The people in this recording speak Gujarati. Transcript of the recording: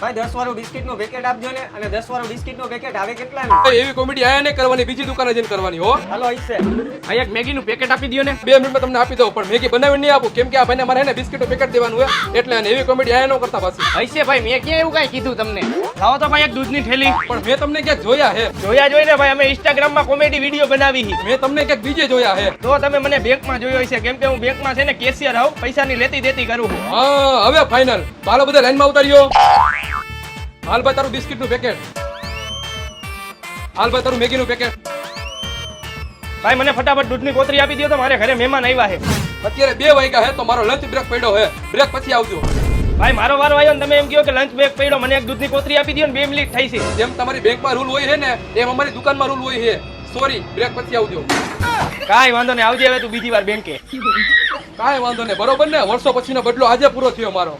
ભાઈ દસ વાળું બિસ્કિટનું પેકેટ આપજો ને અને દસ વાળું બિસ્કિટનું પેકેટ આવે કેટલા એવી કોમેડી આયા ને કરવાની બીજી દુકાને જઈને કરવાની હો. હાલો ઈસે ભાઈ એક મેગીનું પેકેટ આપી દો ને. બે મિનિટમાં તમને આપી દઉં પણ મેગી બનાવી નહીં આપું કેમ કે આ ભાઈને મારે હે બિસ્કિટનું પેકેટ દેવાનું હોય એટલે અને એવી કોમેડી આયા ન કરતા પાછી. હશે ભાઈ મેં ક્યાં એવું કઈ કીધું તમને? લાવો તો ભાઈ એક દૂધની થેલી. પણ મેં તમને ક્યાંક જોયા હે. જોયા જોઈને ભાઈ અમે ઇન્સ્ટાગ્રામમાં કોમેડી વીડિયો બનાવી છે મેં તમને ક્યાંક બીજે જોયા હે. તો તમે મને બેંકમાં જોયો છે કેમ કે હું બેંકમાં છે ને કેશિયર પૈસા પૈસાની લેતી દેતી કરું હા. હવે ફાઇનલ ચાલો બધા લાઈનમાં ઉતાર્યો હાલ ભાઈ તારું બિસ્કિટનું પેકેટ હાલ ભાઈ તારું મેગીનું પેકેટ ભાઈ મને ફટાફટ દૂધની કોતરી આપી દો તો મારે ઘરે મહેમાન આવ્યા છે. અત્યારે બે વાગ્યા હે તો મારો લંચ બ્રેક પડ્યો હે. બ્રેક પછી આવજો. ભાઈ મારો વારો આવ્યો ને તમે એમ કહો કે લંચ બ્રેક પડ્યો મને એક દૂધની કોતરી આપી દો ને બે મિનિટ થઈ છે. જેમ તમારી બેંકમાં રૂલ હોય છે ને એમ અમારી દુકાનમાં રૂલ હોય છે. સોરી બ્રેક પછી આવજો. કાંઈ વાંધો નહીં આવજે હવે તું બીજી વાર બેંકે કાંઈ વાંધો નહીં બરોબર ને? વર્ષો પછીનો બદલો આજે પૂરો થયો મારો.